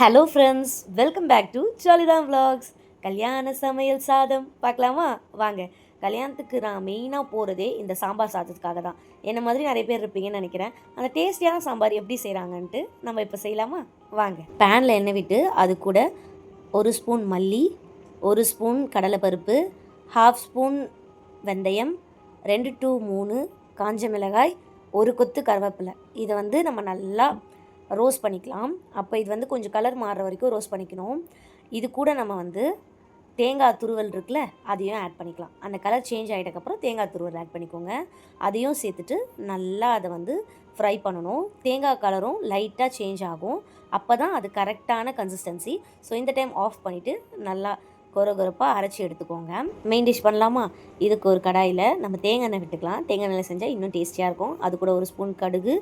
Hello friends welcome back to ஜாலிதான் vlogs கல்யாண சமையல் சாதம். பார்க்கலாமா? வாங்க. கல்யாணத்துக்கு நான் மெயினாக போகிறதே இந்த சாம்பார் சாதத்துக்காக தான். என்ன மாதிரி நிறைய பேர் இருப்பீங்கன்னு நினைக்கிறேன். அந்த டேஸ்டியான சாம்பார் எப்படி செய்கிறாங்கன்ட்டு நம்ம இப்போ செய்யலாமா? வாங்க. பேனில் எண்ணெய் விட்டு அது கூட ஒரு ஸ்பூன் மல்லி ஒரு ஸ்பூன் கடலைப்பருப்பு ஹாஃப் ஸ்பூன் வெந்தயம் ரெண்டு டு மூணு காஞ்ச மிளகாய் ஒரு கொத்து கருவேப்பிலை. இதை வந்து நம்ம நல்லா ரோஸ்ட் பண்ணிக்கலாம். அப்போ இது வந்து கொஞ்சம் கலர் மாறுற வரைக்கும் ரோஸ்ட் பண்ணிக்கணும். இது கூட நம்ம வந்து தேங்காய் துருவல் இருக்குல்ல அதையும் ஆட் பண்ணிக்கலாம். அந்த கலர் சேஞ்ச் ஆகிட்டக்கப்புறம் தேங்காய் துருவல் ஆட் பண்ணிக்கோங்க. அதையும் சேர்த்துட்டு நல்லா அதை வந்து ஃப்ரை பண்ணணும். தேங்காய் கலரும் லைட்டாக சேஞ்ச் ஆகும். அப்போ தான் அது கரெக்டான கன்சிஸ்டன்சி ஸோ இந்த டைம் ஆஃப் பண்ணிவிட்டு நல்லா கொரகொரப்பாக அரைச்சி எடுத்துக்கோங்க. மெயின் டிஷ் பண்ணலாமா? இதுக்கு ஒரு கடாயில் நம்ம தேங்காய் எண்ணெய் விட்டுக்கலாம். தேங்காய் எண்ணெய் செஞ்சால் இன்னும் டேஸ்டியாக இருக்கும். அது கூட ஒரு ஸ்பூன் கடுகு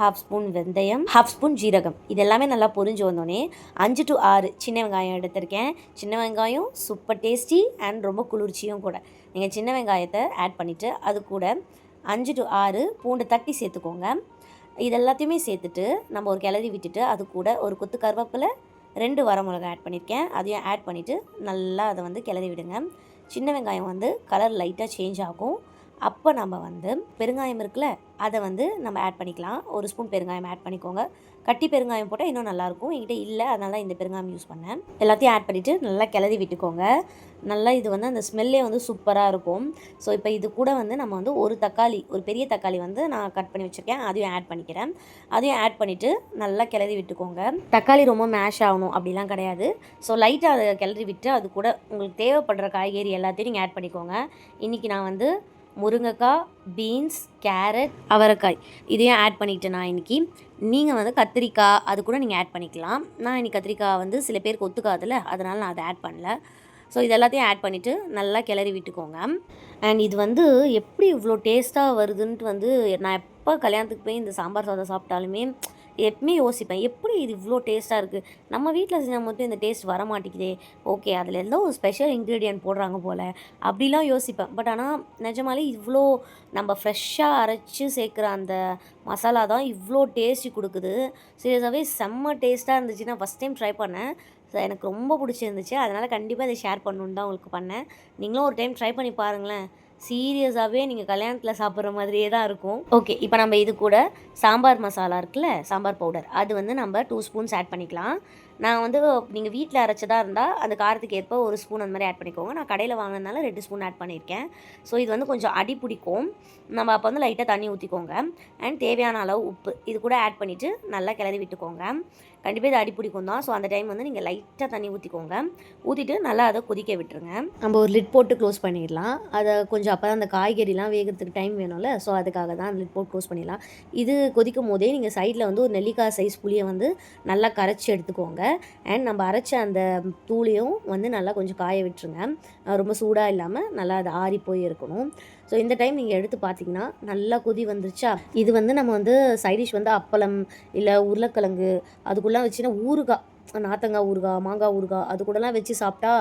ஹாஃப் ஸ்பூன் வெந்தயம் ஹாஃப் ஸ்பூன் ஜீரகம். இது எல்லாமே நல்லா பொரிஞ்சு வந்தோடனே அஞ்சு டு ஆறு சின்ன வெங்காயம் எடுத்திருக்கேன். சின்ன வெங்காயம் சூப்பர் டேஸ்டி அண்ட் ரொம்ப குளிர்ச்சியும் கூட. நீங்கள் சின்ன வெங்காயத்தை ஆட் பண்ணிவிட்டு அது கூட அஞ்சு டு ஆறு பூண்டு தட்டி சேர்த்துக்கோங்க. இது எல்லாத்தையுமே சேர்த்துட்டு நம்ம ஒரு கிளறி விட்டுட்டு அது கூட ஒரு கொத்து கருவேப்பிலை ரெண்டு வரமிளகா ஆட் பண்ணியிருக்கேன். அதையும் ஆட் பண்ணிவிட்டு நல்லா அதை வந்து கிளறி விடுங்க. சின்ன வெங்காயம் வந்து கலர் லைட்டாக சேஞ்ச் ஆகும். அப்போ நம்ம வந்து பெருங்காயம் இருக்குல்ல அதை வந்து நம்ம ஆட் பண்ணிக்கலாம். ஒரு ஸ்பூன் பெருங்காயம் ஆட் பண்ணிக்கோங்க. கட்டி பெருங்காயம் போட்டால் இன்னும் நல்லாயிருக்கும். என்கிட்ட இல்லை அதனால இந்த பெருங்காயம் யூஸ் பண்ணேன். எல்லாத்தையும் ஆட் பண்ணிவிட்டு நல்லா கிளறி விட்டுக்கோங்க. நல்லா இது வந்து அந்த ஸ்மெல்லே வந்து சூப்பராக இருக்கும். ஸோ இப்போ இது கூட வந்து நம்ம வந்து ஒரு தக்காளி ஒரு பெரிய தக்காளி வந்து நான் கட் பண்ணி வச்சுருக்கேன். அதையும் ஆட் பண்ணிக்கிறேன். அதையும் ஆட் பண்ணிவிட்டு நல்லா கிளறி விட்டுக்கோங்க. தக்காளி ரொம்ப மேஷ் ஆகணும் அப்படிலாம் கிடையாது. ஸோ லைட்டாக அதை கிளறி விட்டு அது கூட உங்களுக்கு தேவைப்படுற காய்கறி எல்லாத்தையும் நீங்கள் ஆட் பண்ணிக்கோங்க. இன்றைக்கி நான் வந்து முருங்கைக்காய் பீன்ஸ் கேரட் அவரைக்காய். இதையும் ஆட் பண்ணிக்கிட்டேன் நான் இன்றைக்கி நீங்கள் வந்து கத்திரிக்காய் அது கூட நீங்கள் ஆட் பண்ணிக்கலாம். நான் இன்றைக்கி கத்திரிக்காய் வந்து சில பேருக்கு ஒத்துக்காதில்ல அதனால் நான் அதை ஆட் பண்ணல. ஸோ இது எல்லாத்தையும் ஆட் பண்ணிவிட்டு நல்லா கிளறி விட்டுக்கோங்க. அண்ட் இது வந்து எப்படி இவ்வளோ டேஸ்ட்டாக வருதுன்ட்டு வந்து நான் எப்போ கல்யாணத்துக்கு போய் இந்த சாம்பார் சாதம் சாப்பிட்டாலுமே எப்பவுமே யோசிப்பேன் எப்படி இது இவ்வளோ டேஸ்ட்டாக இருக்குது நம்ம வீட்டில் செஞ்சால் மட்டும் இந்த டேஸ்ட் வர மாட்டேங்குதே ஓகே அதில் ஏதோ ஒரு ஸ்பெஷல் இன்க்ரீடியன்ட் போடுறாங்க போல். அப்படிலாம் யோசிப்பேன். பட் ஆனால் நிஜமாலே இவ்வளோ நம்ம ஃப்ரெஷ்ஷாக அரைச்சி சேர்க்குற அந்த மசாலா தான் இவ்வளோ டேஸ்டி கொடுக்குது. சீரியஸாகவே செம்ம டேஸ்ட்டாக இருந்துச்சு. நான் ஃபஸ்ட் டைம் ட்ரை பண்ணேன். எனக்கு ரொம்ப பிடிச்சிருந்துச்சு. அதனால் கண்டிப்பாக இதை ஷேர் பண்ணணுன்னு தான் உங்களுக்கு பண்ணேன். நீங்களும் ஒரு டைம் ட்ரை பண்ணி பாருங்களேன். சீரியஸாகவே நீங்கள் கல்யாணத்தில் சாப்பிட்ற மாதிரியே தான் இருக்கும். ஓகே இப்போ நம்ம இது கூட சாம்பார் மசாலா இருக்குல்ல சாம்பார் பவுடர். அது வந்து நம்ம டூ ஸ்பூன்ஸ் ஆட் பண்ணிக்கலாம். நான் வந்து நீங்கள் வீட்டில் அரைச்சதா இருந்தால் அந்த காரத்துக்கு ஏற்ப ஒரு ஸ்பூன் அந்த மாதிரி ஆட் பண்ணிக்கோங்க. நான் கடையில் வாங்கினதுனால ரெண்டு ஸ்பூன் ஆட் பண்ணியிருக்கேன் ஸோ இது வந்து கொஞ்சம் அடி பிடிக்கும். நம்ம அப்போ வந்து லைட்டாக தண்ணி ஊற்றிக்கோங்க அண்ட் தேவையான அளவு உப்பு. இது கூட ஆட் பண்ணிவிட்டு நல்லா கிளறி விட்டுக்கோங்க. கண்டிப்பாக இது அடி பிடிக்கும் தான். ஸோ அந்த டைம் வந்து நீங்கள் லைட்டாக தண்ணி ஊற்றிக்கோங்க ஊற்றிட்டு நல்லா அதை கொதிக்க விட்டுருங்க. நம்ம ஒரு லிட் போட்டு க்ளோஸ் பண்ணிடலாம். அதை கொஞ்சம் அப்போ தான் அந்த காய்கறிலாம் வேகிறதுக்கு டைம் வேணும்ல. ஸோ அதுக்காக தான் அந்த லிட் போட்டு க்ளோஸ் பண்ணிடலாம். இது கொதிக்கும் போதே நீங்கள் சைடில் வந்து ஒரு நெல்லிக்காய் சைஸ் புளியை வந்து நல்லா கரைச்சி எடுத்துக்கோங்க. அண்ட் நம்ம அரைச்ச அந்த தூளையும் வந்து நல்லா கொஞ்சம் காய விட்டுருங்க. ரொம்ப சூடாக இல்லாமல் நல்லா அது ஆறி போய் இருக்கணும். ஸோ இந்த டைம் நீங்கள் எடுத்து பார்த்தீங்கன்னா நல்லா கொதி வந்துருச்சா? இது வந்து நம்ம வந்து சைடிஷ் வந்து அப்பளம் இல்லை உருளைக்கிழங்கு அதுக்குள்ளே வச்சுன்னா ஊறுகாய் நாத்தங்காய் ஊறுகாய் மாங்காய் ஊறுகாய் அது கூடலாம் வச்சு சாப்பிட்டா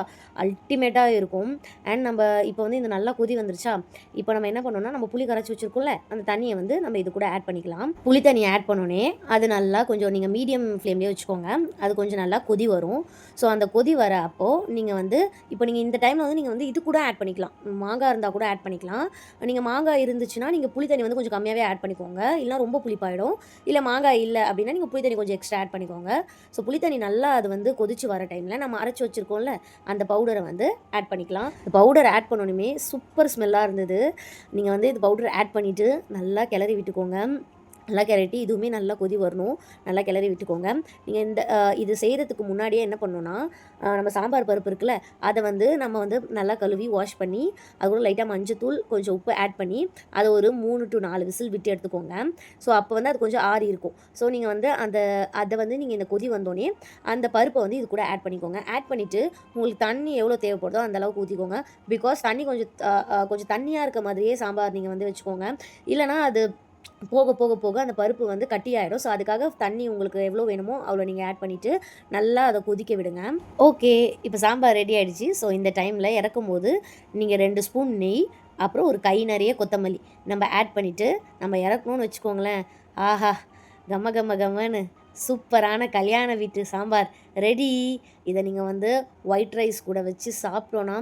அல்டிமேட்டாக இருக்கும். அண்ட் நம்ம இப்போ வந்து இந்த நல்லா கொதி வந்துருச்சா? இப்போ நம்ம என்ன பண்ணோம்னா நம்ம புளி கரைச்சி வச்சுருக்கோம்ல அந்த தண்ணியை வந்து நம்ம இது கூட ஆட் பண்ணிக்கலாம். புளி தண்ணி ஆட் பண்ணோன்னே அது நல்லா கொஞ்சம் நீங்கள் மீடியம் ஃப்ளேம்லேயே வச்சுக்கோங்க. அது கொஞ்சம் நல்லா கொதி வரும். ஸோ அந்த கொதி வர அப்போது நீங்கள் வந்து இப்போ நீங்கள் இந்த டைமில் வந்து நீங்கள் வந்து இது கூட ஆட் பண்ணிக்கலாம். மாங்காய் இருந்தால் கூட ஆட் பண்ணிக்கலாம். நீங்கள் மாங்காய் இருந்துச்சுன்னா நீங்கள் புளி தண்ணி வந்து கொஞ்சம் கம்மியாகவே ஆட் பண்ணிக்கோங்க. இல்லைனா ரொம்ப புளிப்பாயிடும். இல்லை மாங்காய் இல்லை அப்படின்னா நீங்கள் புளி தண்ணி கொஞ்சம் எக்ஸ்ட்ரா ஆட் பண்ணிக்கோங்க. ஸோ புளி தண்ணி நல்லா நல்லா அது வந்து கொதிச்சு வர டைமில் நம்ம அரைச்சி வச்சுருக்கோம்ல அந்த பவுடரை வந்து ஆட் பண்ணிக்கலாம். இந்த பவுடர் ஆட் பண்ணணுமே சூப்பர் ஸ்மெல்லாக இருந்தது. நீங்கள் வந்து இது பவுடர் ஆட் பண்ணிவிட்டு நல்லா கிளறி விட்டுக்கோங்க. நல்லா கிளறி இதுவுமே நல்லா கொதி வரணும். நல்லா கிளறி விட்டுக்கோங்க. நீங்கள் இந்த இது செய்கிறதுக்கு முன்னாடியே என்ன பண்ணணும்னா நம்ம சாம்பார் பருப்பு இருக்குல்ல அதை வந்து நம்ம வந்து நல்லா கழுவி வாஷ் பண்ணி அது கூட லைட்டாக மஞ்சத்தூள் கொஞ்சம் உப்பு ஆட் பண்ணி அதை ஒரு மூணு டு நாலு விசில் விட்டு எடுத்துக்கோங்க. ஸோ அப்போ வந்து அது கொஞ்சம் ஆறி இருக்கும். ஸோ நீங்கள் வந்து அந்த அதை வந்து நீங்கள் இந்த கொதி வந்தோடனே அந்த பருப்பை வந்து இது கூட ஆட் பண்ணிக்கோங்க. ஆட் பண்ணிவிட்டு உங்களுக்கு தண்ணி எவ்வளோ தேவைப்படுதோ அந்த அளவுக்கு ஊற்றிக்கோங்க பிகாஸ் தண்ணி கொஞ்சம் கொஞ்சம் தண்ணியாக இருக்க மாதிரியே சாம்பார் நீங்கள் வந்து வச்சுக்கோங்க. இல்லைனா அது போக போக போக அந்த பருப்பு வந்து கட்டியாயிடும். ஸோ அதுக்காக தண்ணி உங்களுக்கு எவ்வளோ வேணுமோ அவ்வளோ நீங்கள் ஆட் பண்ணிவிட்டு நல்லா அதை கொதிக்க விடுங்க. ஓகே இப்போ சாம்பார் ரெடி ஆகிடுச்சி ஸோ இந்த டைமில் இறக்கும் போது நீங்கள் ரெண்டு ஸ்பூன் நெய் அப்புறம் ஒரு கை நிறைய கொத்தமல்லி நம்ம ஆட் பண்ணிவிட்டு நம்ம இறக்கணும்னு வச்சுக்கோங்களேன். ஆஹா கம்ம கம்ம கம்மன்னு சூப்பரான கல்யாண வீட்டு சாம்பார் ரெடி இதை நீங்கள் வந்து ஒயிட் ரைஸ் கூட வச்சு சாப்பிட்டோன்னா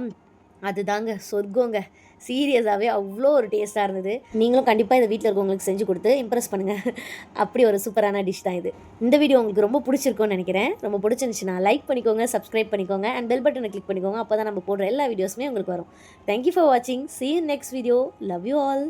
அதுதாங்க சொர்க்கங்க. சீரியஸாகவே அவ்வளோ ஒரு டேஸ்ட்டாக இருந்தது. நீங்களும் கண்டிப்பாக இதை வீட்டில் இருக்கவங்களுக்கு செஞ்சு கொடுத்து இம்ப்ரெஸ் பண்ணுங்கள் அப்படி ஒரு சூப்பரான டிஷ் தான் இது. இந்த வீடியோ உங்களுக்கு ரொம்ப பிடிச்சிருக்கும்னு நினைக்கிறேன். ரொம்ப பிடிச்சிருந்துச்சுன்னா லைக் பண்ணிக்கோங்க சப்ஸ்கிரைப் பண்ணிக்கோங்க அண்ட் பெல் பட்டனை கிளிக் பண்ணிக்கோங்க. அப்போ தான் நம்ம போடுற எல்லா வீடியோஸுமே உங்களுக்கு வரும். தேங்க்யூ ஃபார் வாட்சிங் see next video love you all